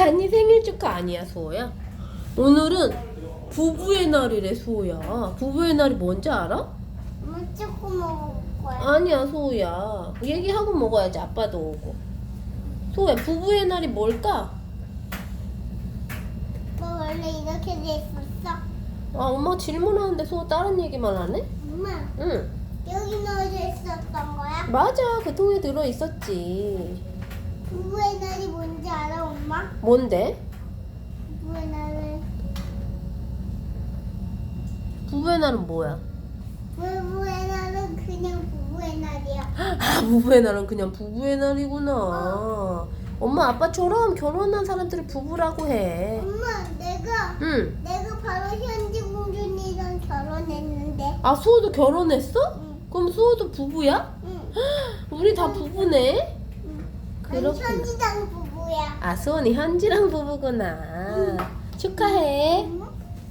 아니 생일 축하 아니야 소호야. 오늘은 부부의 날이래 소호야. 부부의 날이 뭔지 알아? 뭐 조금 먹을 거야. 아니야 소호야. 얘기하고 먹어야지 아빠도 오고. 소호야 부부의 날이 뭘까? 뭐 원래 이렇게 돼 있었어? 아 엄마 질문하는데 소호 다른 얘기만 하네? 엄마 응. 여기 넣어져 있었던 거야? 맞아 그 통에 들어 있었지. 부부의 엄마? 뭔데? 부부의 날은 부부의 날은 뭐야? 부부의 날은 그냥 부부의 날이야. 아 부부의 날은 그냥 부부의 날이구나. 엄마 아빠처럼 결혼한 사람들이 부부라고 해. 엄마 내가 응. 내가 바로 현지 공주님이랑 결혼했는데. 아 수호도 결혼했어? 응. 그럼 수호도 부부야? 응. 우리 다 부부네. 응. 그렇구나. 난 현지당 부부 야. 아 수원이 현지랑 부부구나. 축하해. 응.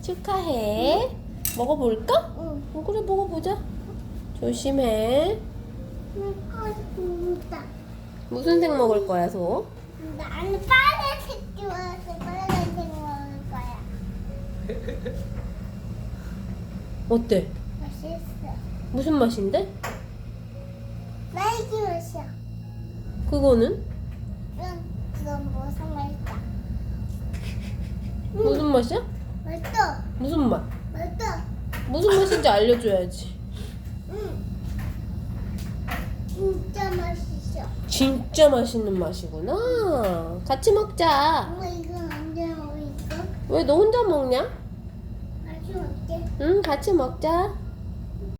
축하해. 먹어볼까? 응. 어, 그래 먹어보자. 조심해. 먹고 싶다. 무슨 색 먹을 거야 소? 나는 빨간색 좋아해서 빨간색 먹을 거야. 어때? 맛있어. 무슨 맛인데? 딸기 맛이야. 그거는 무슨 맛이야? 무슨 맛이야? 맛있어. 무슨 맛? 맛있어. 무슨 맛인지 알려줘야지. 응. 진짜 맛있어. 진짜 맛있는 맛이구나. 같이 먹자. 엄마 이건 언제 먹을 있어? 왜너 혼자 먹냐? 맛이 어때? 응, 같이 먹자.